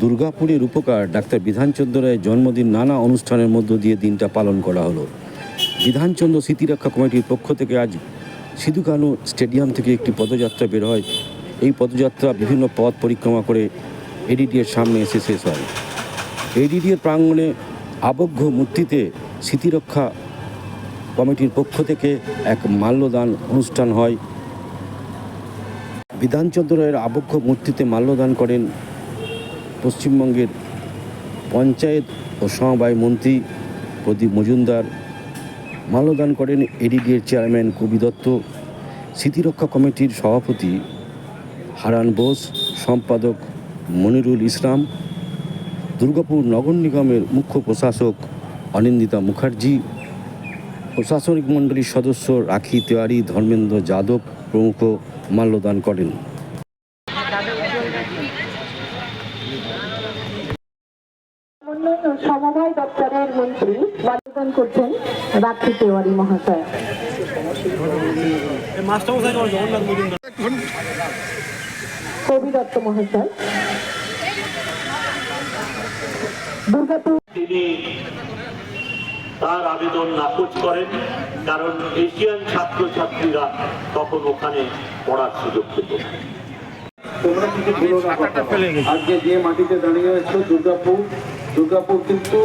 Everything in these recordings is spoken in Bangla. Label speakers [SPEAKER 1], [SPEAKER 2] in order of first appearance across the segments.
[SPEAKER 1] দুর্গাপুরের উপকার ডাক্তার বিধানচন্দ্র রায়ের জন্মদিন নানা অনুষ্ঠানের মধ্য দিয়ে দিনটা পালন করা হলো। বিধানচন্দ্র স্মৃতিরক্ষা কমিটির পক্ষ থেকে আজ সিধু কানু স্টেডিয়াম থেকে একটি পদযাত্রা বের হয়। এই পদযাত্রা বিভিন্ন পথ পরিক্রমা করে এডিডিএর সামনে এসে শেষ হয়। এডিডিএর প্রাঙ্গণে আবদ্ধ মূর্তিতে স্মৃতিরক্ষা কমিটির পক্ষ থেকে এক মাল্যদান অনুষ্ঠান হয়। বিধানচন্দ্র রায়ের আবক্ষ মূর্তিতে মাল্যদান করেন পশ্চিমবঙ্গের পঞ্চায়েত ও সমবায় মন্ত্রী প্রদীপ মজুমদার মাল্যদান করেন এডিডিএর চেয়ারম্যান কবি দত্ত। স্মৃতিরক্ষা কমিটির সভাপতি হারান বোস, সম্পাদক মনিরুল ইসলাম, দুর্গাপুর নগর নিগমের মুখ্য প্রশাসক অনিন্দিতা মুখার্জি, প্রশাসনিক মণ্ডলীর সদস্য রাখি তেওয়ারি, ধর্মেন্দ্র যাদব প্রমুখ মাল্যদান করেন
[SPEAKER 2] উন্নয়ন ও সমবায় দপ্তরের মন্ত্রী করছেন তেওয়ারি মহাশয় কবি দত্ত মহাশয়
[SPEAKER 3] তিনি তার আবেদন নাকচ করেন, কারণ এশিয়ান ছাত্রছাত্রীরা তখন ওখানে পড়ার সুযোগ পেত।
[SPEAKER 4] তোমরা কিছু ভুলো না আজকে যে মাটিতে দাঁড়িয়ে আছো দুর্গাপুর দুর্গাপুর কিন্তু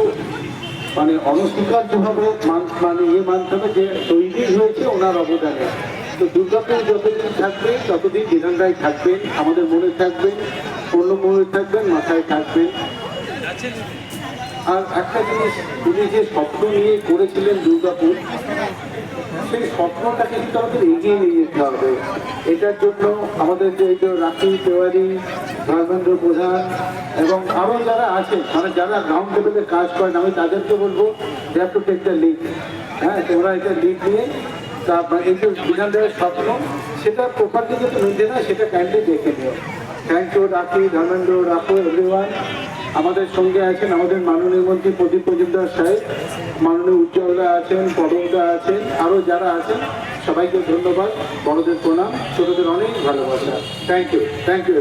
[SPEAKER 4] মানে অনস্বীকার্য ভাবে মানে ইয়ে মানতে হবে যে তৈরি হয়েছে ওনার অবদানে। তো দুর্গাপুর যতদিন থাকবে ততদিন বিধান রায় থাকবেন আমাদের মনে থাকবেন অন্য মনে থাকবেন মাথায় থাকবেন। আর একটা জিনিস উনি যে স্বপ্ন নিয়ে করেছিলেন দুর্গাপুর সেই স্বপ্নটাকে কিন্তু আমাদের এগিয়ে নিয়ে যেতে হবে। এটার জন্য আমাদের যে রাখি তেওয়ারি, ধর্মেন্দ্র প্রধান এবং আরও যারা আছেন মানে যারা গ্রাউন্ড লেভেলে কাজ করেন, আমি তাদেরকে বলব they have to take the lead হ্যাঁ তোমরা এটা লিড নিয়ে তারপর এই যে বিধান দেওয়ার স্বপ্ন, সেটা প্রপারলি যাতে মেনটেন হয় সেটা কাইন্ডলি দেখে নিও। থ্যাংক ইউ রাখি, ধর্মেন্দ্র, রাখো এভরিওয়ান আমাদের সঙ্গে আছেন আমাদের মাননীয় মন্ত্রী প্রদীপ মজুমদার সাহেব, মাননীয় উজ্জ্বলদা আছেন পদমদা আছেন আরও যারা আছেন, সবাইকে ধন্যবাদ, বড়দের প্রণাম, ছোটদের অনেক ভালোবাসা। Thank you thank you